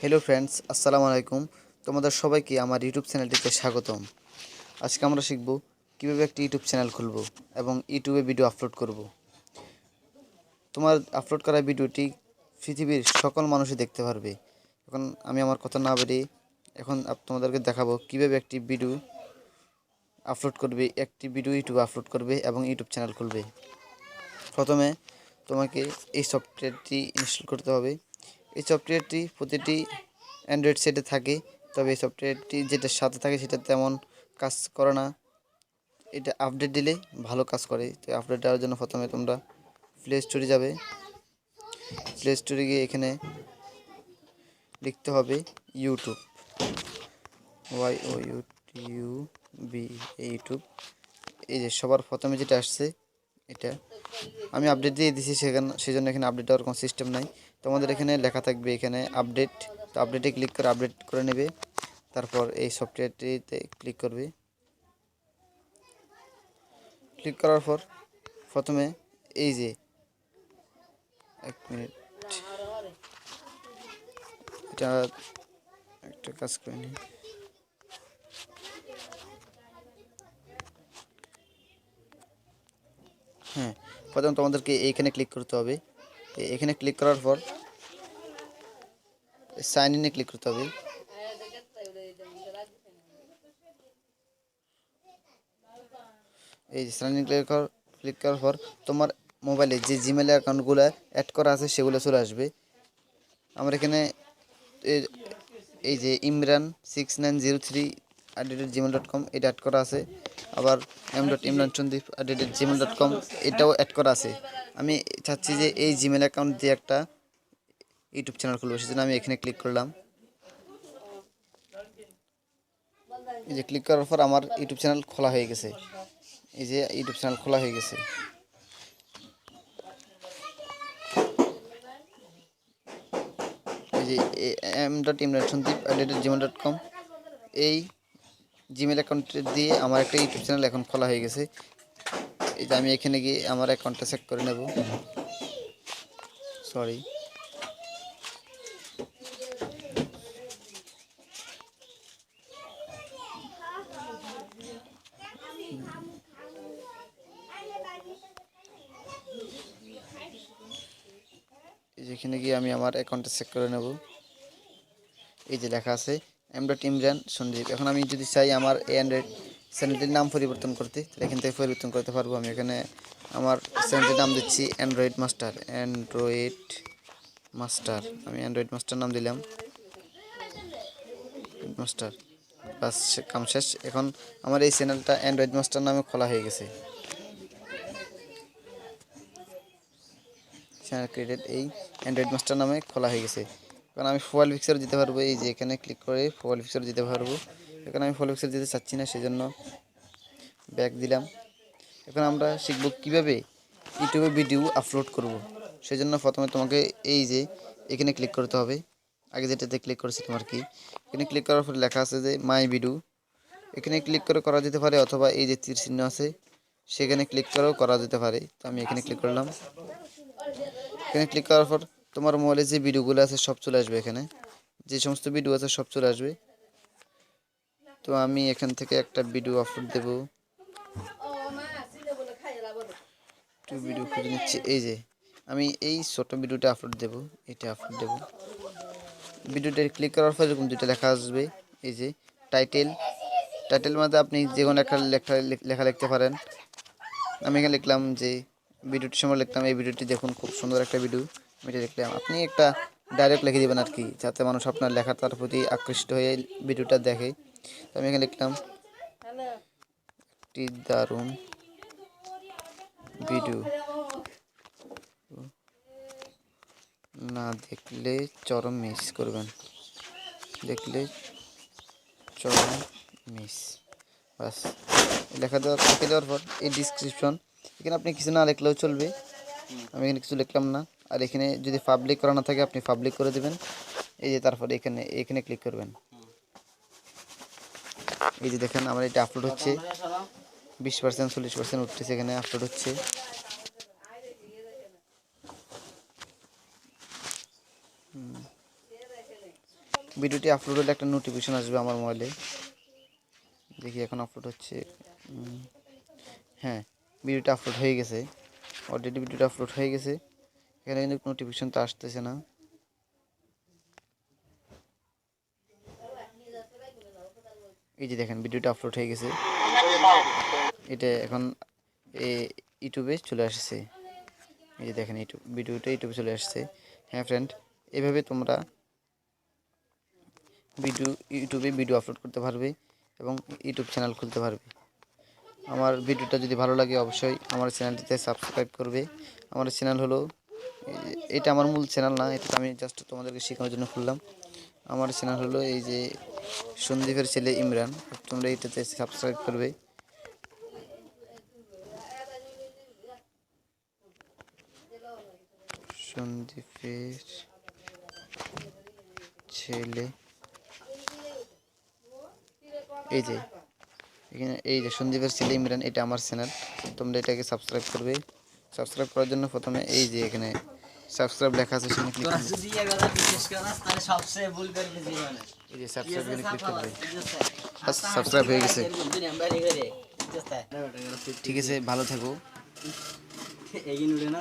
Hello friends আসসালামু আলাইকুম। তোমাদের সবাইকে আমার ইউটিউব চ্যানেলটিতে স্বাগতম। আজকে আমরা শিখব কীভাবে একটি ইউটিউব চ্যানেল খুলব এবং ইউটিউবে ভিডিও আপলোড করব। তোমার আপলোড করা ভিডিওটি পৃথিবীর সকল মানুষই দেখতে পারবে। এখন আমি আমার কথা না বেরিয়ে এখন তোমাদেরকে দেখাবো কীভাবে একটি ভিডিও আপলোড করবে, একটি ভিডিও ইউটিউবে আপলোড করবে এবং ইউটিউব চ্যানেল খুলবে। প্রথমে তোমাকে এই সফটওয়্যারটি ইনস্টল করতে হবে। এই সফটওয়্যারটি প্রতিটি অ্যান্ড্রয়েড সেটে থাকে, তবে এই সফটওয়্যারটি যেটার সাথে থাকে সেটা তেমন কাজ করে না। এটা আপডেট দিলে ভালো কাজ করে। তো আপডেট দেওয়ার জন্য প্রথমে তোমরা প্লে স্টোরে যাবে। প্লে স্টোরে গিয়ে এখানে লিখতে হবে YouTube Y O U U B YouTube এই যে সবার প্রথমে যেটা আসছে, এটা আমি আপডেট দিয়ে দিছি, সেখানে সেই জন্য এখানে আপডেট দেওয়ার কোনো সিস্টেম নাই। তোমাদের এখানে লেখা থাকবে এখানে আপডেট তো আপডেটে ক্লিক করে আপডেট করে নেবে। তারপর এই সফটওয়্যারটিতে ক্লিক করবে। ক্লিক করার পর প্রথমে এই যে এক মিনিট এটা একটা কাজ করে নিই হ্যাঁ প্রথম তোমাদেরকে এইখানে ক্লিক করতে হবে। এখানে ক্লিক করার পর সাইন ইনে ক্লিক করতে হবে। এই সাইন ইন ক্লিক ক্লিক করার পর তোমার মোবাইলে যে জিমেল অ্যাকাউন্টগুলো অ্যাড করা আছে সেগুলো চলে আসবে। আমার এখানে এই যে Imran six nine zero three at Gmail dot com এটা অ্যাড করা আছে। আবার M dot Imran Sandip at Gmail dot com এটাও অ্যাড করা আছে। আমি চাচ্ছি যে এই জিমেল অ্যাকাউন্ট দিয়ে একটা ইউটিউব চ্যানেল খুলবো, সেজন্য আমি এখানে ক্লিক করলাম। এই যে ক্লিক করার পর আমার ইউটিউব চ্যানেল খোলা হয়ে গেছে। এই যে ইউটিউব চ্যানেল খোলা হয়ে গেছে। এই যে M dot Imran Sandip at Gmail dot com এই জিমেল অ্যাকাউন্ট দিয়ে আমার একটা ইউটিউব চ্যানেল এখন খোলা হয়ে গেছে। এই যে আমি এখানে গিয়ে আমার অ্যাকাউন্টটা চেক করে নেব। সরি এই যে এখানে গিয়ে আমি আমার অ্যাকাউন্টটা চেক করে নেব। এই যে লেখা আছে এম ইমরান সন্দীপ এখন আমি যদি চাই আমার এই অ্যান্ড্রয়েড চ্যানেলটির নাম পরিবর্তন করতে, তাহলে এখান থেকে পরিবর্তন করতে পারব। আমি এখানে আমার চ্যানেলটির নাম দিচ্ছি অ্যান্ড্রয়েড মাস্টার অ্যান্ড্রয়েড মাস্টার আমি অ্যান্ড্রয়েড মাস্টার নাম দিলাম। মাস্টার বাস কাম শেষ। এখন আমার এই চ্যানেলটা অ্যান্ড্রয়েড মাস্টার নামে খোলা হয়ে গেছে। চ্যানেল ক্রিয়েটেড এই অ্যান্ড্রয়েড মাস্টার নামে খোলা হয়ে গেছে। এখন আমি ফোয়াল পিকচার দিতে পারব, এই যে এখানে ক্লিক করে ফোয়াল পিকচার দিতে পারব। এখন আমি ফোয়াল পিকচার দিতে চাচ্ছি না, সেজন্য ব্যাক দিলাম। এখন আমরা শিখব কীভাবে ইউটিউবে ভিডিও আপলোড করব। সেজন্য প্রথমে তোমাকে এই যে এখানে ক্লিক করতে হবে। আগে যেটাতে ক্লিক করেছি তোমার কি, এখানে ক্লিক করার পরে লেখা আছে যে মাই ভিডিও এখানে ক্লিক করে করা যেতে পারে অথবা এই যে তীর চিহ্ন আছে, সেখানে ক্লিক করেও করা যেতে পারে। তো আমি এখানে ক্লিক করলাম। এখানে ক্লিক করার পর তোমার মোবাইলে যে ভিডিওগুলো আছে সব চলে আসবে এখানে। যে সমস্ত ভিডিও আছে সব চলে আসবে। তো আমি এখান থেকে একটা ভিডিও আপলোড দেবো। ভিডিও খুঁজে নিচ্ছি। এই যে, আমি এই ছোট ভিডিওটা আপলোড দেব। এটা আপলোড দেব। ভিডিওটা ক্লিক করার পর এরকম দুটো লেখা আসবে। এই যে টাইটেল টাইটেল মধ্যে আপনি যে কোনো একটা লেখা লেখা লিখতে পারেন। আমি এখানে লিখলাম যে ভিডিওটির সময় লিখলাম। এই ভিডিওটি দেখুন, খুব সুন্দর একটা ভিডিও আমি এটা লিখলাম আপনি একটা ডাইরেক্ট লিখে দেবেন আর কি, যাতে মানুষ আপনার লেখাটার প্রতি আকৃষ্ট হয়ে ভিডিওটা দেখে। তো আমি এখানে লিখলাম, একটি দারুণ ভিডিও না দেখলে চরম মিস করবেন। দেখলে চরম মিস। বাস লেখা দেওয়ার লিখে দেওয়ার পর এই ডিসক্রিপশন এখানে আপনি কিছু না লিখলেও চলবে। আমি এখানে কিছু লিখলাম না। আর এখানে যদি পাবলিক করা না থাকে, আপনি পাবলিক করে দেবেন। এই যে তারপরে এখানে এখানে ক্লিক করবেন। এই যে দেখেন, আমার এটা আপলোড হচ্ছে। বিশ পার্সেন্ট চল্লিশ পার্সেন্ট উঠতেছে এখানে আপলোড হচ্ছে। ভিডিওটি আপলোড হলে একটা নোটিফিকেশন আসবে আমার মোবাইলে দেখি এখন আপলোড হচ্ছে। হ্যাঁ ভিডিওটা আপলোড হয়ে গেছে। অলরেডি ভিডিওটা আপলোড হয়ে গেছে। এখানে কিন্তু নোটিফিকেশন তো আসতেছে না। এই যে দেখেন, ভিডিওটা আপলোড হয়ে গেছে। এটা এখন ইউটিউবে চলে আসছে। এই যে দেখেন, ইউটিউব, ভিডিওটা ইউটিউবে চলে আসছে। হ্যাঁ ফ্রেন্ড এভাবে তোমরা ভিডিও ইউটিউবে ভিডিও আপলোড করতে পারবে এবং ইউটিউব চ্যানেল খুলতে পারবে। আমার ভিডিওটা যদি ভালো লাগে, অবশ্যই আমার চ্যানেলটিতে সাবস্ক্রাইব করবে। আমার চ্যানেল হলো এটা আমার মূল চ্যানেল না, এটা আমি জাস্ট তোমাদেরকে শেখানোর জন্য খুললাম। আমার চ্যানেল হলো এই যে সন্দীপের ছেলে ইমরান। তোমরা এটাতে সাবস্ক্রাইব করবে। সন্দীপের ছেলে। এই যে, এখানে এই যে সন্দীপের ছেলে ইমরান, এটা আমার চ্যানেল তোমরা এটাকে সাবস্ক্রাইব করবে। সাবস্ক্রাইব করার জন্য প্রথমে এই যে এখানে সাবস্ক্রাইব লেখা আছে সেখানে ক্লিক তোরা করবে। যদি এগুলা বিশ্বাস করাস তাহলে সবচেয়ে ভুল করবি জীবনে এই যে সাবস্ক্রাইব এখানে ক্লিক করবে। বাস subscribe হয়ে গেছে। ঠিক ঠিক আছে ভালো থাকো। এগিয়ে উঠে না।